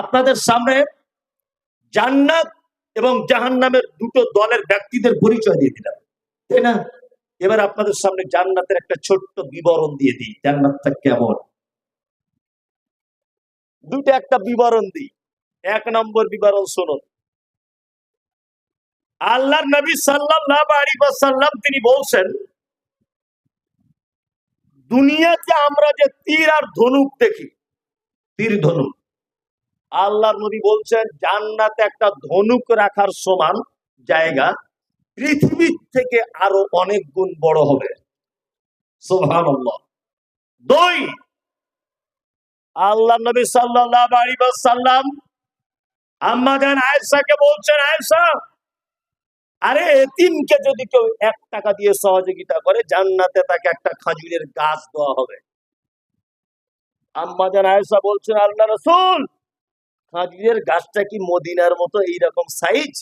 আপনাদের সামনে জান্নাত এবং জাহান্নামের দুটো দলের ব্যক্তিদের পরিচয় দিয়ে দিলাম। তাই না? এবার আপনাদের সামনে জান্নাতের একটা ছোট্ট বিবরণ দিয়ে দিই। জান্নাতটা কেমন? দুটো একটা বিবরণ দিই। এক নম্বর বিবরণ শুনুন। আল্লাহ নবী সাল্লাল্লাহু আলাইহি ওয়াসাল্লাম তিনি বলছেন, দুনিয়াতে আমরা যে তীর আর ধনুক দেখি, তীর ধনুক আল্লাহর নবী বলছেন, জান্নাতে একটা ধনুক রাখার সমান জায়গা পৃথিবীর থেকে আরও অনেক গুণ বড় হবে। দুই আল্লাহ নবী ওয়াসাল্লাম আম্মা জান আয়েশাকে বলছেন, আয়েশা, আরে এতিমকে যদি কেউ এক টাকা দিয়ে সহযোগিতা করে, জান্নাতে তাকে একটা খাজুরের গাছ দেওয়া হবে। আম্মা আয়েশা বলছেন আল্লাহ রসুল খাজুরের গাছটা কি মদিনার মতো এইরকম সাইজ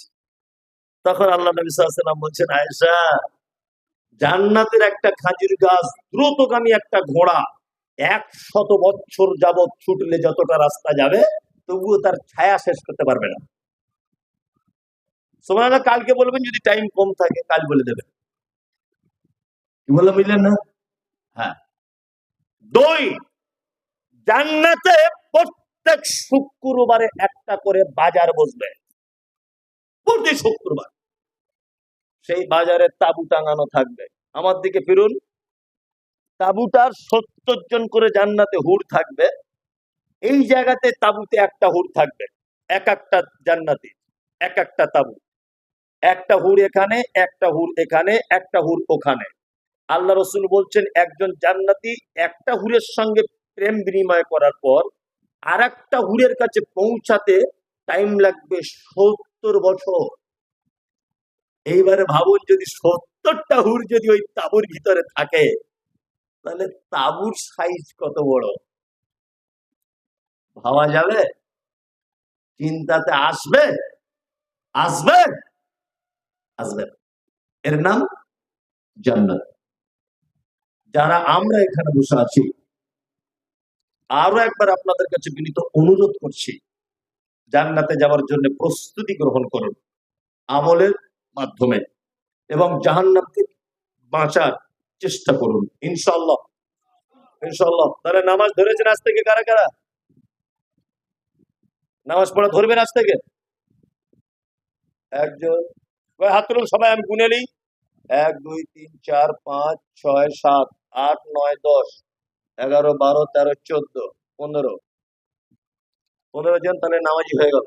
তখন আল্লাহ নবী সাল্লাম বলছেন, আয়েশা, জান্নাতের একটা খাজির গাছ দ্রুতগামী একটা ঘোড়া এক শত বছর যাবৎ ছুটলে যতটা রাস্তা যাবে, তবুও তার ছায়া শেষ করতে পারবে না। সময় কালকে বলবেন যদি টাইম কম থাকে, কাল বলে দেবেন। কি বললাম বুঝলেন না? হ্যাঁ। দুই জান্নাতে প্রত্যেক শুক্রবারে একটা করে বাজার বসবে। প্রতি শুক্রবার। সেই বাজারে তাবু টাঙানো থাকবে। আমার দিকে ফিরুন। তাবুটার সত্তর জন করে জান্নাতে হুড় থাকবে। এই জায়গাতে তাবুতে একটা হুড় থাকবে। এক একটা জান্নাতি, এক একটা তাবু। একটা হুড় এখানে, একটা হুড় এখানে, একটা হুড় ওখানে। আল্লাহ রসুল বলছেন, একজন জান্নাতি একটা হুরের সঙ্গে প্রেম বিনিময় করার পর আর একটা হুরের কাছে পৌঁছাতে টাইম লাগবে সত্তর বছর। এইবারে ভাবুন যদি সত্তরটা হুর যদি ওই তাবুর ভিতরে থাকে, তাহলে তাবুর সাইজ কত বড়? ভাবা যাবে? চিন্তাতে আসবে? আসবে? আসবে। এর নাম জান্নাত। যারা আমরা এখানে বসে আছি আরও একবার আপনাদের কাছে বিনীত অনুরোধ করছি, জান্নাতে যাওয়ার জন্য প্রস্তুতি গ্রহণ করুন, আমলের মাধ্যমে এবং জাহান্নাম থেকে বাঁচার চেষ্টা করুন ইনশাল্লাহ ইনশাল্লাহ তাহলে নামাজ ধরেছেন আজ থেকে কারা কারা? নামাজ পড়া ধরবেন আজ থেকে? একজন হাত তুলুন সবাই, আমি গুনে নিই। এক, দুই, তিন, চার, পাঁচ, ছয়, সাত, আট, নয়, দশ। এগারো, বারো, তেরো, চোদ্দ, পনেরো। পনেরো জন তাহলে নামাজি হয়ে গেল।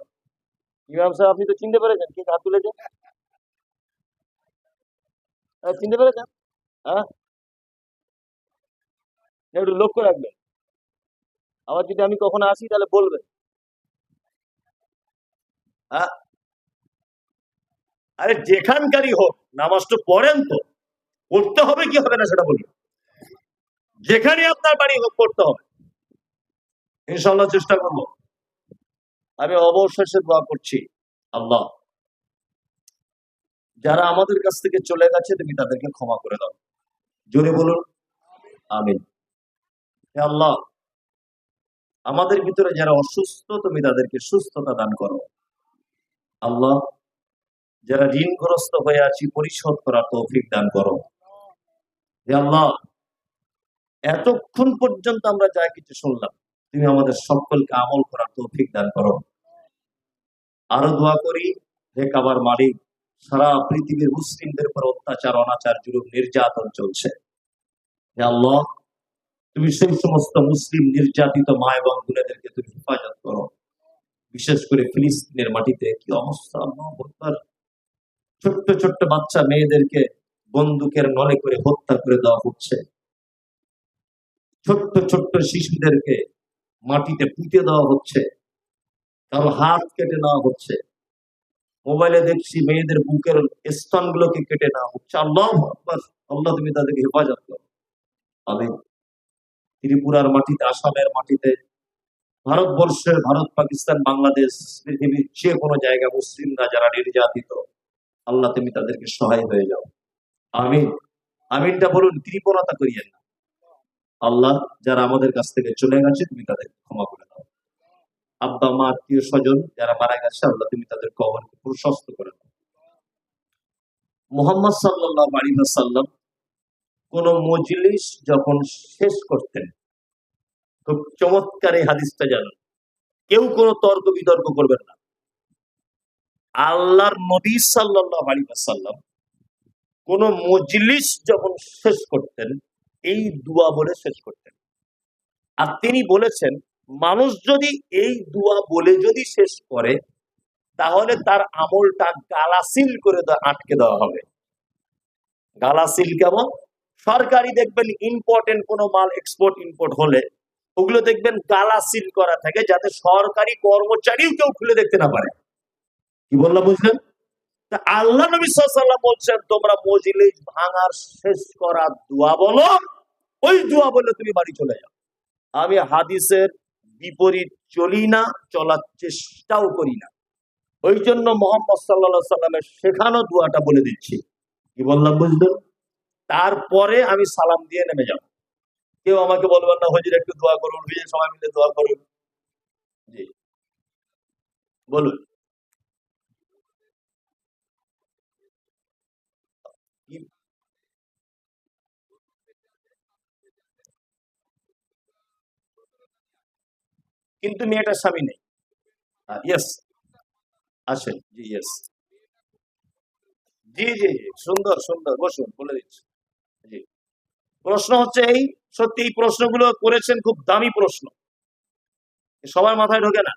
ইমাম সাহেব, আপনি তো চিনতে পেরেছেন? কে হাত তুলেছেন চিনতে পেরেছেন? হ্যাঁ? একটু লক্ষ্য রাখবেন। আবার যদি আমি কখনো আসি, তাহলে বলবেন। হ্যাঁ? আরে, যেখানকারই হোক নামাজ তো পড়েন তো। পড়তে হবে কি হবে না, সেটা বলি যেখানে আপনার বাড়ি হোক পড়তে হবে। ইনশাল্লাহ চেষ্টা করব। আমি অবশেষে দোয়া করছি আল্লাহ। যারা আমাদের কাছ থেকে চলে গেছে, তুমি তাদেরকে ক্ষমা করে দাও। জোরে বলুন, আমিন। আল্লাহ, আমাদের ভিতরে যারা অসুস্থ, তুমি তাদেরকে সুস্থতা দান করো। আল্লাহ, যারা ঋণগ্রস্ত হয়ে আছি, পরিশোধ করা তৌফিক দান করো। আল্লাহ এতক্ষণ পর্যন্ত আমরা যা কিছু শুনলাম, তুমি আমাদের সকলকে আমল করার তৌফিক দান করো। আরও দোয়া করি, হে কাবার মালিক, সারা পৃথিবীর মুসলিমদের উপর অত্যাচার, অনাচার, জুলুম, নির্যাতন চলছে। হে আল্লাহ, তুমি সেই সমস্ত মুসলিম, নির্যাতিত মা এবং বোনেদেরকে তুমি হেফাজত করো। বিশেষ করে ফিলিস্তিনের মাটিতে কি অবস্থা? ছোট্ট ছোট্ট বাচ্চা মেয়েদেরকে বন্দুকের নলে করে হত্যা করে দেওয়া হচ্ছে। ছোট্ট ছোট্ট শিশুদেরকে মাটিতে পুঁতে দেওয়া হচ্ছে। কারও হাত কেটে নেওয়া হচ্ছে। মোবাইলে দেখছি মেয়েদের বুকের স্তনগুলোকে কেটে নেওয়া হচ্ছে। আল্লাহ আল্লাহ তুমি তাদেরকে হেফাজত করো। আমি ত্রিপুরার মাটিতে, আসামের মাটিতে ভারতবর্ষের ভারত, পাকিস্তান, বাংলাদেশ, পৃথিবীর যে কোনো জায়গা মুসলিমরা যারা নির্যাতিত, আল্লাহ তুমি তাদেরকে সহায় হয়ে যাও। আমিন। আমিনটা বলুন কৃপণতা করিয়েন না। আল্লাহ যারা আমাদের কাছ থেকে চলে গেছে, তুমি তাদের ক্ষমা করে দাও। আব্বা, মা, আত্মীয় স্বজন যারা মারা গেছে, আল্লাহ তুমি তাদের কবরকে প্রশস্ত করে দাও। মোহাম্মদ সাল্লাহ আলী সাল্লাম কোন মজলিস যখন শেষ করতেন, খুব চমৎকার এই হাদিসটা জানুন। কেউ কোনো তর্ক বিতর্ক করবেন না। আল্লাহর নবী সাল্লাহ আলী সাল্লাম কোন মজলিস যখন শেষ করতেন এই দুয়া বলে শেষ করতেন। আর তিনি বলেছেন, মানুষ যদি এই দুয়া বলে যদি শেষ করে, তাহলে তার আমলটা গালাসিল করে আটকে দেওয়া হবে। গালাসিল কেমন? সরকারি দেখবেন ইম্পর্টেন্ট কোনো মাল এক্সপোর্ট ইম্পোর্ট হলে, ওগুলো দেখবেন গালাসিল করা থাকে, যাতে সরকারি কর্মচারীও কেউ খুলে দেখতে না পারে। কি বললাম বুঝলেন? আল্লাহ নবী সাল্লাম বলছেন, তোমরা মজলিস ভাঙার শেষ করা দোয়া বলো। ওই দোয়া বলে তুমি বাড়ি চলে যাও। আমি হাদিসের বিপরীত চলি না, চলার চেষ্টাও করি না। ওই জন্য মোহাম্মদ সাল্লা সাল্লামের শেখানো দোয়াটা বলে দিচ্ছি। কি বললাম বুঝলেন তারপরে আমি সালাম দিয়ে নেমে যাব। কেউ আমাকে বলবেন না, হজির, একটু দোয়া করুন, হুজুর, সবাই মিলে দোয়া করুন। জি। বলুন। কিন্তু মেয়েটার স্বামী নেই। ইয়েস আসেন। জি ইয়েস জি জি জি। সুন্দর সুন্দর। বসুন বলে দিচ্ছি। জি। প্রশ্ন হচ্ছে এই সত্যি এই প্রশ্নগুলো করেছেন খুব দামি প্রশ্ন। সবার মাথায় ঢোকে না।